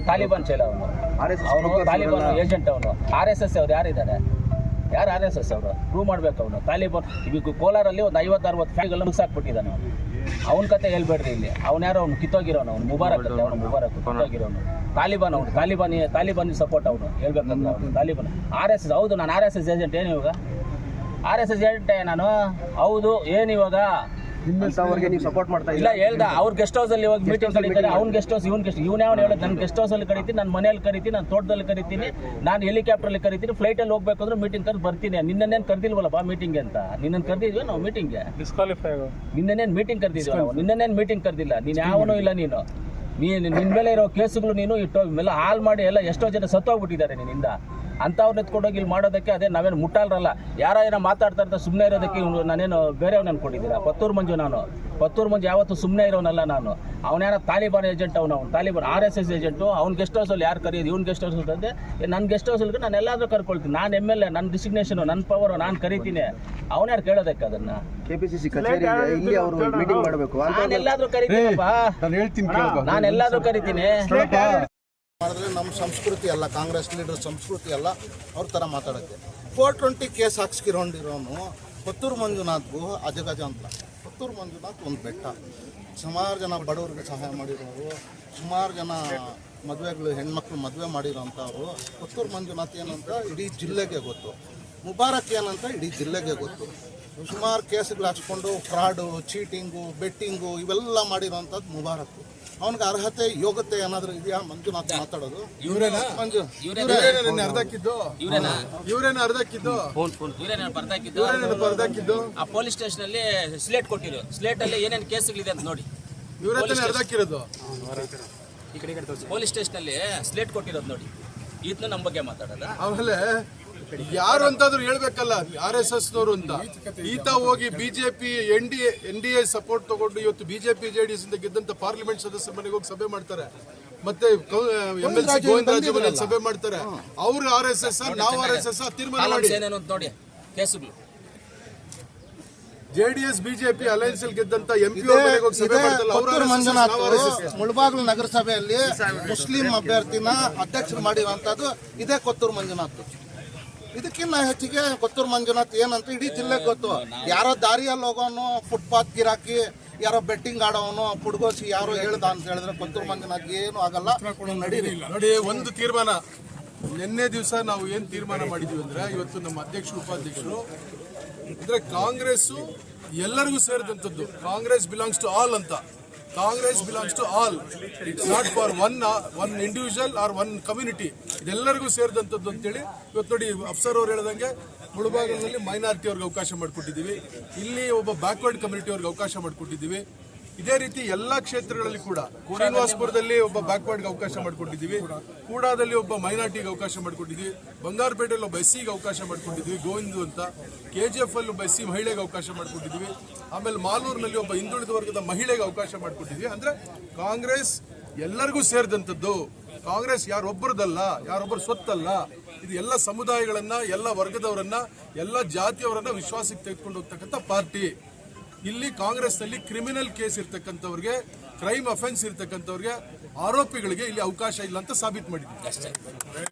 ಅವ್ನು ತಾಲಿಬಾನ್ ಚೈಲ ಅವನು. ಅವನು ತಾಲಿಬಾನ್ ಏಜೆಂಟ್ ಅವನು. ಆರ್ ಎಸ್ ಎಸ್ ಅವ್ರು ಯಾರಿದ್ದಾರೆ? ಯಾರು ಆರ್ ಎಸ್ ಎಸ್ ಅವರು? ಪ್ರೂವ್ ಮಾಡ್ಬೇಕು ಅವನು. ತಾಲಿಬಾನ್ ಈಗ ಕೋಲಾರಲ್ಲಿ ಒಂದು ಐವತ್ತು ಅರವತ್ತು ಫ್ಯಾಕ್ಟ್ರಿಗಳನ್ನ ಮುಗಿಸಾಕ್ಬಿಟ್ಟಿದ್ದಾನೆ ಅವನು. ಅವನ ಕತೆ ಹೇಳ್ಬೇಡ್ರಿ ಇಲ್ಲಿ. ಅವ್ನು ಯಾರೋ ಅವ್ನು ಕಿತ್ತೋಗಿರೋನು. ಅವ್ನು ಮುಬಾರಕ್ ಕತೆ. ಅವನು ಮುಬಾರಕ್ ಕಿತ್ತೋಗಿರೋನು. ತಾಲಿಬಾನ್ ಅವನು. ತಾಲಿಬಾನಿ ತಾಲಿಬಾನಿ ಸಪೋರ್ಟ್ ಅವನು. ಹೇಳ್ಬೇಕಂದ್ರೆ ಅವನು. ತಾಲಿಬಾನ್. ಆರ್ ಎಸ್ ಎಸ್ ಹೌದು ನಾನು ಆರ್ ಎಸ್ ಎಸ್ ಏಜೆಂಟ್ ಏನು ಇವಾಗ? ಆರ್ ಎಸ್ ಎಸ್ ಏಜೆಂಟೇ ನಾನು? ಹೌದು ಏನು ಇವಾಗ? ಅವ್ರಿಗೆ ನೀವು ಸಪೋರ್ಟ್ ಮಾಡ್ತಾ ಇಲ್ಲ ಹೇಳ್ದ ಅವ್ರ ಗೆಸ್ಟ್ ಹೌಸ್ ಅಲ್ಲಿ ಹೋಗಿ ಮೀಟಿಂಗ್ ಕರೀತಾರೆ ಅವ್ನ ಗೆಸ್ಟ್ ಹೌಸ್ ಇವ್ನ ಗೆಸ್ಟ್ ಇವ್ನ ಯಾವ ಹೇಳೋದು? ನನ್ನ ಗೆಸ್ಟ್ ಹೌಸ್ ಅಲ್ಲಿ ಕರಿತೀನಿ ನನ್ನ ಮನೆಯಲ್ಲಿ ಕರಿತೀನಿ ನಾನು ತೋಟದಲ್ಲಿ ಕರಿತೀನಿ ನಾನು ಹೆಲಿಕಾಪ್ಟರ್ ಅಲ್ಲಿ ಕರಿತೀನಿ ಫ್ಲೈಟ್ ಅಲ್ಲಿ ಹೋಗ್ಬೇಕು ಅಂದ್ರೆ ಮೀಟಿಂಗ್ ಕರೆದು ಬರ್ತೀನಿ. ನಿನ್ನೇನು ಕರ್ದಿಲ್ವಲ್ಲ ಬಾ ಮೀಟಿಂಗ್ ಅಂತ? ನಿನ್ನನ್ನು ಕರ್ದಿದ್ವಿ ನಾವು ಮೀಟಿಂಗ್ ಡಿಸ್ಕ್ವಾಲಿಫೈ ನಿನ್ನೇನು ಮೀಟಿಂಗ್ ಕರ್ದಿದ್ವಿ ನಾವು? ನಿನ್ನೇನು ಮೀಟಿಂಗ್ ಕರ್ದಿಲ್ಲ? ನೀನು ಯಾವನೂ ಇಲ್ಲ ನೀನು. ನೀನು ನಿನ್ನ ಮೇಲೆ ಇರೋ ಕೇಸುಗಳು ನೀನು ಇಟ್ಟು ಎಲ್ಲ ಹಾಲ್ ಮಾಡಿ ಎಲ್ಲ ಎಷ್ಟೋ ಜನ ಸತ್ತೋಗ್ಬಿಟ್ಟಿದ್ದಾರೆ ನಿನ್ನಿಂದ. ಅಂಥವ್ರನ್ನ ಎತ್ಕೊಂಡೋಗಿ ಇಲ್ಲಿ ಮಾಡೋದಕ್ಕೆ ಅದೇ ನಾವೇನು ಮುಟ್ಟಾಲ್ರಲ್ಲ. ಯಾರ ಏನೋ ಮಾತಾಡ್ತಾ ಇರ್ತಾರೆ ಸುಮ್ಮನೆ ಇರೋದಕ್ಕೆ ಇವ್ನು ನಾನೇನು ಬೇರೆಯವ್ನ ಅನ್ಕೊಂಡಿದ್ದೀರಾ? ಪತ್ತೂರು ಮಂಜು ನಾನು. ಪತ್ತೂರು ಮಂಜು ಯಾವತ್ತು ಸುಮ್ಮನೆ ಇರೋನಲ್ಲ ನಾನು. ಅವನೇನೋ ತಾಲಿಬಾನ್ ಏಜೆಂಟ್ ಅವನು ಅವ್ನು Taliban R S S agent. ಅವ್ನ ಗೆಸ್ಟ್ ಹೌಸಲ್ಲಿ ಯಾರು ಕರೆಯೋದು ಇವ್ನ ಗೆಸ್ಟ್ ಹೌಸ್ ಅಂತಂದರೆ ನನ್ನ ಗೆಸ್ಟ್ ಹೌಸಲ್ಲಿ ನಾನು ಎಲ್ಲಾದರೂ ಕರ್ಕೊಳ್ತೀನಿ. ನಾನು ಎಂ ಎಲ್ ಎ ನನ್ನ ಡಿಸಿಗ್ನೇಷನು ನನ್ನ ಪವರು ನಾನು ಕರಿತೀನಿ. ಅವನ್ಯಾರು ಕೇಳೋದಕ್ಕೆ ಅದನ್ನು? ಕೆಪಿಸಿಸಿ ಕಚೇರಿ ಇಲ್ಲಿ ಅವರು ಮೀಟಿಂಗ್ ಮಾಡಬೇಕು. ನಾನು ಎಲ್ಲಾದರೂ ಕರಿತೀನಪ್ಪ. ನಾನು ಹೇಳ್ತೀನಿ ಕೇಳ್ಕೊ ನಾನು ಎಲ್ಲಾದರೂ ಕರಿತೀನಿ. ಮಾಡಿದ್ರೆ ನಮ್ಮ ಸಂಸ್ಕೃತಿ ಅಲ್ಲ, ಕಾಂಗ್ರೆಸ್ ಲೀಡರ್ ಸಂಸ್ಕೃತಿ ಅಲ್ಲ, ಅವ್ರ ಥರ ಮಾತಾಡೋಕ್ಕೆ. ಫೋರ್ ಟ್ವೆಂಟಿ ಕೇಸ್ ಹಾಕ್ಸ್ಕಿರೋಂಡಿರೋನು ಪುತ್ತೂರು ಮಂಜುನಾಥ್ಗೂ ಅಜಗಜ ಅಂತ. ಪುತ್ತೂರು ಮಂಜುನಾಥ್ ಒಂದು ಬೆಟ್ಟ. ಸುಮಾರು ಜನ ಬಡವ್ರಿಗೆ ಸಹಾಯ ಮಾಡಿರೋರು, ಸುಮಾರು ಜನ ಮದುವೆಗಳು, ಹೆಣ್ಮಕ್ಳು ಮದುವೆ ಮಾಡಿರೋಂಥವ್ರು. ಪುತ್ತೂರು ಮಂಜುನಾಥ್ ಏನಂತ ಇಡೀ ಜಿಲ್ಲೆಗೆ ಗೊತ್ತು. ಮುಬಾರಕ್ ಏನಂತ ಇಡೀ ಜಿಲ್ಲೆಗೆ ಗೊತ್ತು. ಸುಮಾರು ಕೇಸ್ಗಳು ಹಚ್ಕೊಂಡು, ಫ್ರಾಡು, ಚೀಟಿಂಗು, ಬೆಟ್ಟಿಂಗು, ಇವೆಲ್ಲ ಮಾಡಿರೋಂಥದ್ದು ಮುಬಾರಕ್. ಅವನಿಗೆ ಅರ್ಹತೆ ಯೋಗ್ಯತೆ ಏನಾದರೂ ಇದೆಯಾ? ಮಂಜುನಾಥ್ ಮಾತಾಡೋದು. ಇವರೇನಾ? ಮಂಜು. ಇವರೇನ? ಅರ್ಧಕ್ಕಿದ್ದು? ಇವರೇನಾ? ಇವರೇನ ಅರ್ಧಕ್ಕಿದ್ದು? ಇವರೇನ ಬರ್ದಾಕಿದ್ದು? ಇವ್ರೇನ ಬರ್ದಕ್ಕಿದ್ದು ಆ ಪೊಲೀಸ್ ಸ್ಟೇಷನ್ ಅಲ್ಲಿ ಸ್ಲೇಟ್ ಕೊಟ್ಟಿರು ಸ್ಲೇಟ್ ಅಲ್ಲಿ ಏನೇನು ಕೇಸ್ಗಳಿದೆ ಅಂತ ನೋಡಿ. ಇವ್ರೇ ಅರ್ಧಕ್ಕಿರೋದು? ಪೊಲೀಸ್ ಸ್ಟೇಷನ್ ಅಲ್ಲಿ ಸ್ಲೇಟ್ ಕೊಟ್ಟಿರೋದು ನೋಡಿ. ಇದನ್ನ ನಮ್ಮ ಬಗ್ಗೆ ಮಾತಾಡಲ್ಲ ಆಮೇಲೆ ಯಾರು ಅಂತಾದ್ರೂ ಹೇಳ್ಬೇಕಲ್ಲ ಆರ್ ಎಸ್ ಎಸ್ ನವರು ಅಂತ. ಈತ ಹೋಗಿ BJP N D N D A support ತಗೊಂಡು ಇವತ್ತು ಬಿಜೆಪಿ ಜೆಡಿಎಸ್ ಇಂದ ಗೆದ್ದಂತ ಪಾರ್ಲಿಮೆಂಟ್ ಸದಸ್ಯ ಮನೆಗೆ ಹೋಗಿ ಸಭೆ ಮಾಡ್ತಾರೆ. ಮತ್ತೆ ಎಂ ಎಲ್ ಸಿ ಗೋವಿಂದರಾಜು ಮನೆಯಲ್ಲಿ ಸಭೆ ಮಾಡ್ತಾರೆ. ಅವ್ರು ಆರ್ ಎಸ್ ಎಸ್ ನಾವು ಆರ್ ಎಸ್ ಎಸ್ ತೀರ್ಮಾನ ಮಾಡಿ. ಏನೇನು ಅಂತ ನೋಡಿ ಕೇಸುಗಳು. ಜೆಡಿಎಸ್ ಬಿಜೆಪಿ ಅಲಯನ್ಸ್ ಅಲ್ಲಿ ಗೆದ್ದಂತ ಪುತ್ತೂರು ಮಂಜುನಾಥ್ ಮುಳಬಾಗ್ಲು. ನಗರಸಭೆಯಲ್ಲಿ ಮುಸ್ಲಿಂ ಅಭ್ಯರ್ಥಿನ ಅಧ್ಯಕ್ಷರು ಮಾಡಿರುವಂತದ್ದು ಇದೇ ಕೊತ್ತೂರು ಮಂಜುನಾಥ್. ಇದಕ್ಕಿಂತ ಹೆಚ್ಚಿಗೆ ಗೊತ್ತೂರು ಮಂಜುನಾಥ್ ಏನಂತ ಇಡೀ ಜಿಲ್ಲೆ ಗೊತ್ತು. ಯಾರೋ ದಾರಿಯಲ್ಲಿ ಹೋಗೋನು ಫುಟ್ಪಾತ್ ಗಿರಾಕಿ ಯಾರೋ ಬೆಟ್ಟಿಂಗ್ ಆಡೋನು ಪುಡ್ಗೋಸಿ ಯಾರೋ ಹೇಳ್ದ ಅಂತ ಹೇಳಿದ್ರೆ ಕೊತ್ತೂರು ಮಂಜುನಾಥ್ ಏನು ಆಗಲ್ಲ. ನಡೀರಿ. ನೋಡಿ, ಒಂದು ತೀರ್ಮಾನ. ನಿನ್ನೆ ದಿವಸ ನಾವು ಏನು ತೀರ್ಮಾನ ಮಾಡಿದ್ವಿ ಅಂದ್ರೆ, ಇವತ್ತು ನಮ್ಮ ಅಧ್ಯಕ್ಷರು, ಉಪಾಧ್ಯಕ್ಷರು, ಅಂದ್ರೆ ಕಾಂಗ್ರೆಸ್ ಎಲ್ಲರಿಗೂ ಸೇರಿದಂಥದ್ದು. ಕಾಂಗ್ರೆಸ್ ಬಿಲಾಂಗ್ಸ್ ಟು ಆಲ್ ಅಂತ. Congress belongs to all it's not for one one individual or one community ಇದೆಲ್ಲರಿಗೂ ಸೇರಿದಂಥದ್ದು ಅಂತೇಳಿ ಇವತ್ತು ನೋಡಿ ಅಫ್ಸರ್ ಅವ್ರು ಹೇಳ್ದಂಗೆ ಮುಳುಬಾಗಿಲಿನಲ್ಲಿ ಮೈನಾರಿಟಿ ಅವ್ರಿಗೆ ಅವಕಾಶ ಮಾಡಿಕೊಟ್ಟಿದ್ದೀವಿ. ಇಲ್ಲಿ ಒಬ್ಬ ಬ್ಯಾಕ್ವರ್ಡ್ ಕಮ್ಯುನಿಟಿ ಅವ್ರಿಗೆ ಅವಕಾಶ ಮಾಡಿಕೊಟ್ಟಿದ್ದೀವಿ. ಇದೇ ರೀತಿ ಎಲ್ಲಾ ಕ್ಷೇತ್ರಗಳಲ್ಲಿ ಕೂಡ ಶ್ರೀನಿವಾಸಪುರದಲ್ಲಿ ಒಬ್ಬ ಬ್ಯಾಕ್ವರ್ಡ್ಗೆ ಅವಕಾಶ ಮಾಡಿಕೊಟ್ಟಿದ್ದೀವಿ ಕೂಡಾದಲ್ಲಿ ಒಬ್ಬ ಮೈನಾರಿಟಿಗೆ ಅವಕಾಶ ಮಾಡಿಕೊಟ್ಟಿದ್ದೀವಿ ಬಂಗಾರಪೇಟೆಯಲ್ಲಿ ಒಬ್ಬ ಎಸ್ಸಿಗೆ ಅವಕಾಶ ಮಾಡಿಕೊಟ್ಟಿದ್ದೀವಿ ಗೋವಿಂದು ಅಂತ ಕೆ ಜಿ ಎಫ್ ಅಲ್ಲಿ ಒಬ್ಬ ಎಸ್ಸಿ ಮಹಿಳೆಗೆ ಅವಕಾಶ ಮಾಡಿಕೊಟ್ಟಿದ್ದೀವಿ ಆಮೇಲೆ ಮಾಲೂರಿನಲ್ಲಿ ಒಬ್ಬ ಹಿಂದುಳಿದ ವರ್ಗದ ಮಹಿಳೆಗೆ ಅವಕಾಶ ಮಾಡಿಕೊಟ್ಟಿದ್ವಿ ಅಂದ್ರೆ ಕಾಂಗ್ರೆಸ್ ಎಲ್ಲರಿಗೂ ಸೇರಿದಂಥದ್ದು. ಕಾಂಗ್ರೆಸ್ ಯಾರೊಬ್ಬರದಲ್ಲ, ಯಾರೊಬ್ಬರು ಸ್ವತ್ತಲ್ಲ. ಇದು ಎಲ್ಲ ಸಮುದಾಯಗಳನ್ನ, ಎಲ್ಲ ವರ್ಗದವರನ್ನ, ಎಲ್ಲ ಜಾತಿಯವರನ್ನ ವಿಶ್ವಾಸಕ್ಕೆ ತೆಗೆದುಕೊಂಡು ಹೋಗ್ತಕ್ಕಂಥ ಪಾರ್ಟಿ. ಇಲ್ಲಿ ಕಾಂಗ್ರೆಸ್ನಲ್ಲಿ ಕ್ರಿಮಿನಲ್ ಕೇಸ್ ಇರ್ತಕ್ಕಂಥವ್ರಿಗೆ ಕ್ರೈಮ್ ಅಫೆನ್ಸ್ ಇರ್ತಕ್ಕಂಥವ್ರಿಗೆ ಆರೋಪಿಗಳಿಗೆ ಇಲ್ಲಿ ಅವಕಾಶ ಇಲ್ಲ ಅಂತ ಸಾಬೀತು ಮಾಡಿದ್ದೀವಿ